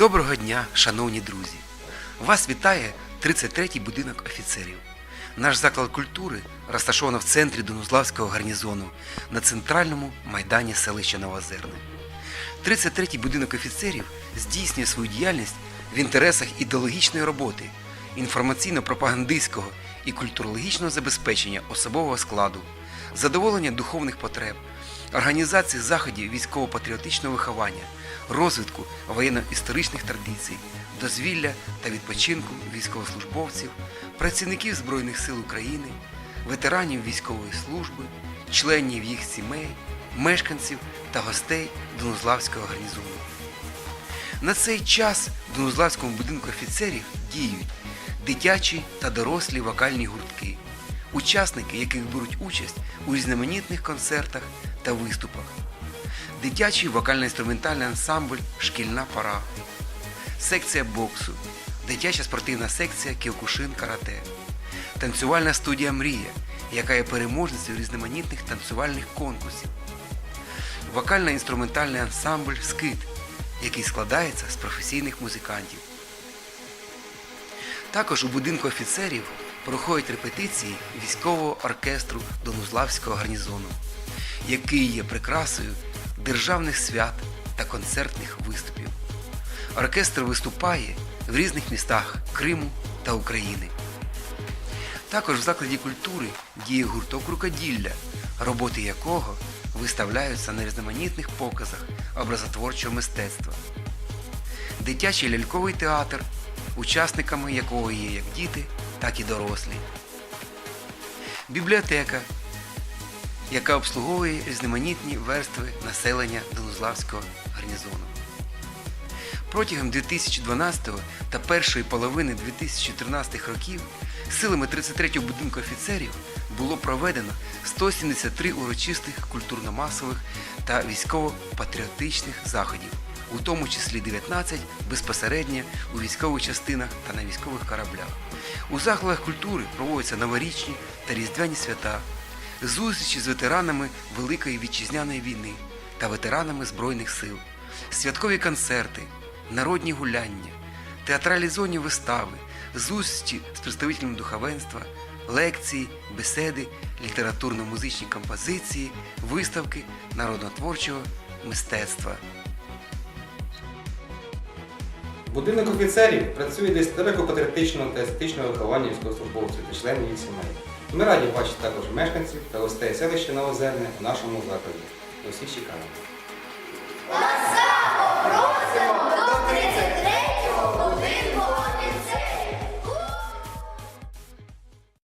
Доброго дня, шановні друзі! Вас вітає 33-й будинок офіцерів. Наш заклад культури розташовано в центрі Донузлавського гарнізону на центральному майдані селища Новозерне. 33-й будинок офіцерів здійснює свою діяльність в інтересах ідеологічної роботи, інформаційно-пропагандистського і культурологічного забезпечення особового складу, задоволення духовних потреб, організації заходів військово-патріотичного виховання, розвитку воєнно-історичних традицій, дозвілля та відпочинку військовослужбовців, працівників Збройних сил України, ветеранів військової служби, членів їх сімей, мешканців та гостей Донузлавського гарнізону. На цей час в Донузлавському будинку офіцерів діють дитячі та дорослі вокальні гуртки, учасники яких беруть участь у різноманітних концертах та виступах, дитячий вокально-інструментальний ансамбль Шкільна пора, секція боксу, дитяча спортивна секція Кіокушин Карате, танцювальна студія Мрія, яка є переможницею різноманітних танцювальних конкурсів, вокально-інструментальний ансамбль Скит, який складається з професійних музикантів. Також у будинку офіцерів проходять репетиції військового оркестру Донузлавського гарнізону, який є прикрасою державних свят та концертних виступів. Оркестр виступає в різних містах Криму та України. Також в закладі культури діє гурток рукоділля, роботи якого виставляються на різноманітних показах образотворчого мистецтва. Дитячий ляльковий театр, учасниками якого є як діти, так і дорослі. Бібліотека, яка обслуговує різноманітні верстви населення Донузлавського гарнізону. Протягом 2012 та першої половини 2013 років силами 33-го будинку офіцерів було проведено 173 урочистих культурно-масових та військово-патріотичних заходів, у тому числі 19 безпосередньо у військових частинах та на військових кораблях. У закладах культури проводяться новорічні та різдвяні свята, зустрічі з ветеранами Великої вітчизняної війни та ветеранами Збройних сил, святкові концерти, народні гуляння, театралізовані вистави, зустрічі з представителями духовенства, лекції, беседи, літературно-музичні композиції, виставки народнотворчого мистецтва. Будинок офіцерів працює десь далеко патріотичного та естетичного виховання військовослужбовців та членів їх сімей. Ми раді бачити також мешканців та гостей селища Новозерне у нашому закладі. Усіх чекаємо. Просимо!